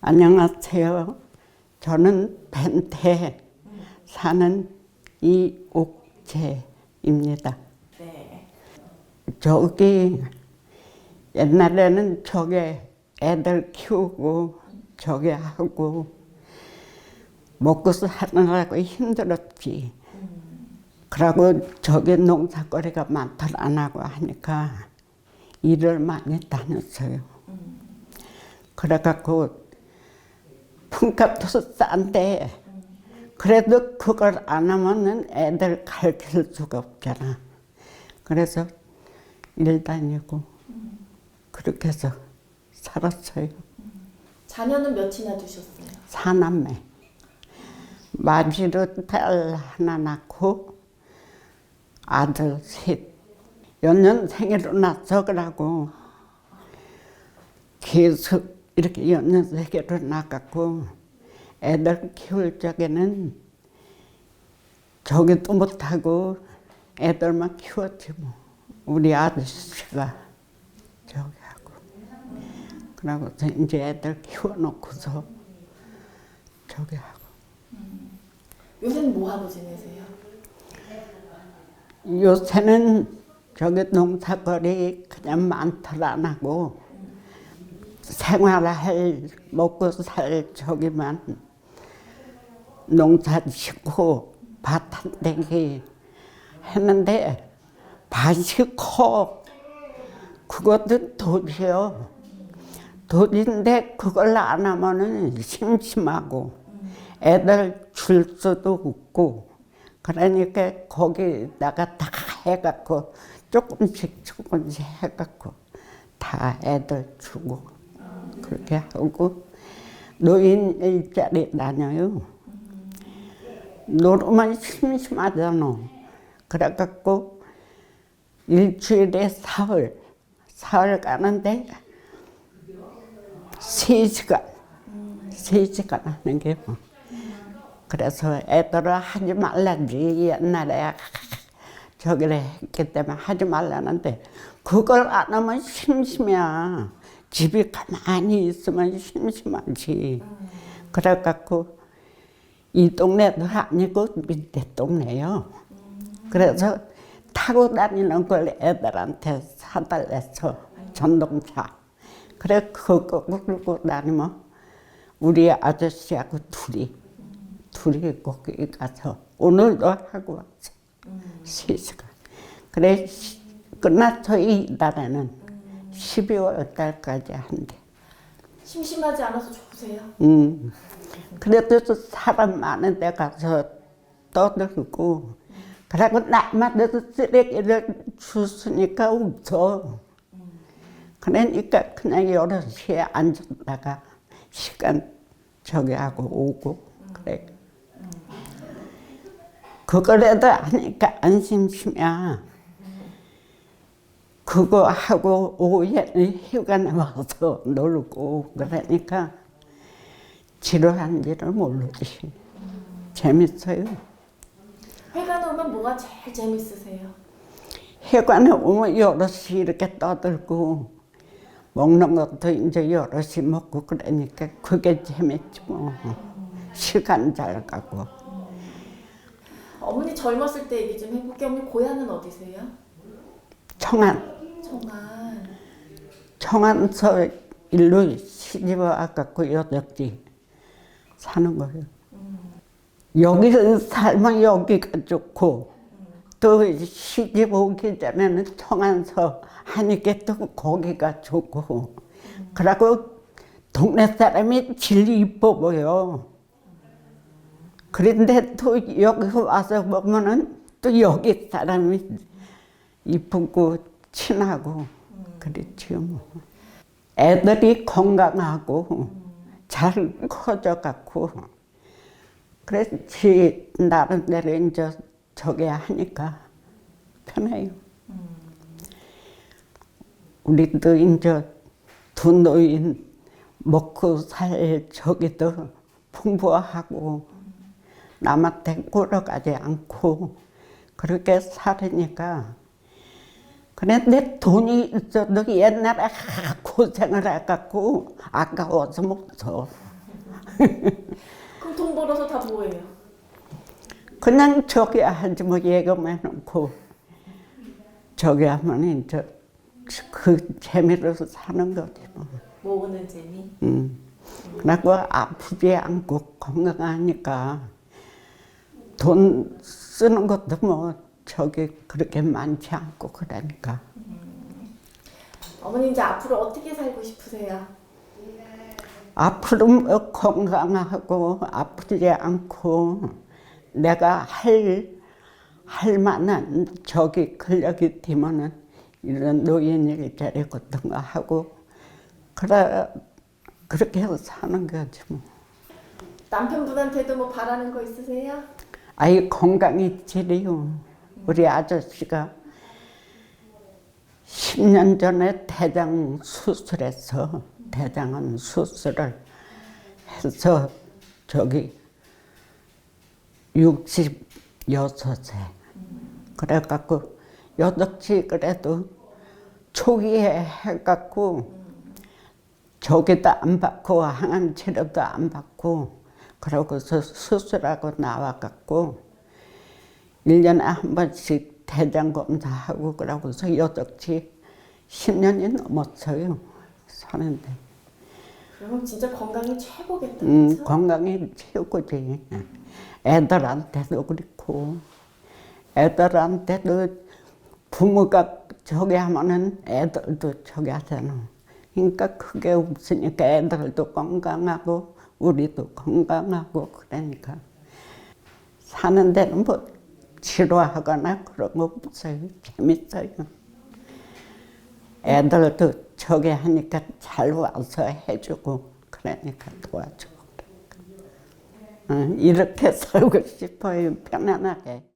안녕하세요. 저는 벤테 사는 이옥재입니다. 네. 저기 옛날에는 저게 애들 키우고 저게 하고 먹고 사느라고 힘들었지. 그러고 저게 농사거리가 많다 안 하고 하니까 일을 많이 다녔어요. 그래갖고 품값도 싼데 그래도 그걸 안 하면은 애들 가르칠 수가 없잖아. 그래서 일 다니고 그렇게 해서 살았어요. 자녀는 몇이나 두셨어요? 사남매. 마지로 딸 하나 낳고 아들 셋. 연년생으로 낳아서 그러고 계속 이렇게 연년생으로 낳았고 애들 키울 적에는 저기도 못하고 애들만 키웠지 뭐. 우리 아저씨가 저기 하고. 그러고서 이제 애들 키워놓고서 저기 하고. 요새는 뭐 하고 지내세요? 요새는 저기 농사거리 그냥 많들 안 하고 생활할 먹고 살 저기만 농사 짓고 밭한 대기 했는데 밭이 커. 그것도 돈이요. 돈인데 그걸 안 하면은 심심하고 애들 줄 수도 없고 그러니까 거기다가 다 해갖고 조금씩 조금씩 해갖고 다 애들 주고 그렇게 하고 노인 일자리 다녀요. 노르면 심심하잖아. 그래갖고 일주일에 사흘 사흘 가는데 세 시간 세 시간 하는 게 뭐. 그래서 애들은 하지 말란지 옛날에 저기를 했기 때문에 하지 말라는데 그걸 안 하면 심심해. 집에 가만히 있으면 심심하지. 그래갖고 이 동네도 아니고 밑에 동네요. 그래서 타고 다니는 걸 애들한테 사달랬어. 전동차. 그래 그거 끌고 다니면 우리 아저씨하고 둘이 둘이 거기 가서 오늘도 하고 왔어. 세 시간. 그래 시- 끝나서 이달에는 12월 달까지 한대. 심심하지 않아서 좋으세요? 음. 그래도 사람 많은 데 가서 떠들고 그리고 나마다 쓰레기를 주스니까 웃어. 그러니까 그냥 여럿이 앉았다가 시간 저기 하고 오고 그래. 그거라도 하니까 안 심심해. 그거 하고 오후에 휴가 나와서 놀고 그러니까 지루한지를 모르지. 재밌어요. 회관에 오면 뭐가 제일 재밌으세요? 해관에 오면 여럿이 이렇게 떠들고 먹는 것도 이제 여럿이 먹고 그러니까 그게 재밌지 뭐. 시간 잘 가고. 어머니 젊었을 때 얘기 좀 해볼게요. 어머니 고향은 어디세요? 청안, 청안. 청안서 일로 시집 와갖고 여덟지 사는 거예요. 여기서 살면 여기가 좋고 또 시집 오기 전에는 청안서 하니까 또 거기가 좋고 그러고 동네 사람이 제일 이뻐 보여. 그런데 또 여기 와서 보면은 또 여기 사람이 이쁘고 친하고 그렇지요 뭐. 애들이 건강하고 잘 커져갖고 그렇지 나름대로 이제 저게 하니까 편해요. 우리도 이제 두 노인 먹고 살 저기도 풍부하고 남한테 꼴아가지 않고 그렇게 살으니까 그래 내 돈이 있어도 옛날에 하, 고생을 해갖고 아까워서 못 써. 그럼 돈 벌어서 다 뭐예요? 그냥 저기 하지 뭐 예금해 놓고 저기 하면 이제 그 재미로 사는 거지 뭐. 모으는 재미. 음. 그리고 아프지 않고 건강하니까 돈 쓰는 것도 뭐 저기 그렇게 많지 않고 그러니까 어머니 이제 앞으로 어떻게 살고 싶으세요? 앞으로 뭐 건강하고 아프지 않고 내가 할, 할 만한 저기 근력이 되면은 이런 노인 일자리 같은 거 하고 그래 그렇게 해서 사는 거지 뭐. 남편분한테도 뭐 바라는 거 있으세요? 아이 건강이 제일이요. 우리 아저씨가 10년 전에 대장 수술해서 대장암 수술을 해서 저기 66세 그래갖고 여덕지 그래도 초기에 해갖고 저기도 안 받고 항암 치료도 안 받고 그러고서 수술하고 나와갖고 1년에 한 번씩 대장 검사하고 그러고서 여덕지 10년이 넘었어요 사는데 그러면 진짜 건강이 최고겠다. 음? 건강이 최고지 애들한테도 그렇고 애들한테도 부모가 저기 하면은 애들도 저기 하잖아 그러니까 그게 없으니까 애들도 건강하고 우리도 건강하고 그러니까 사는 데는 뭐 지루하거나 그런 거 없어요. 재밌어요. 애들도 저기 하니까 잘 와서 해주고 그러니까 도와주고 응, 이렇게 살고 싶어요 편안하게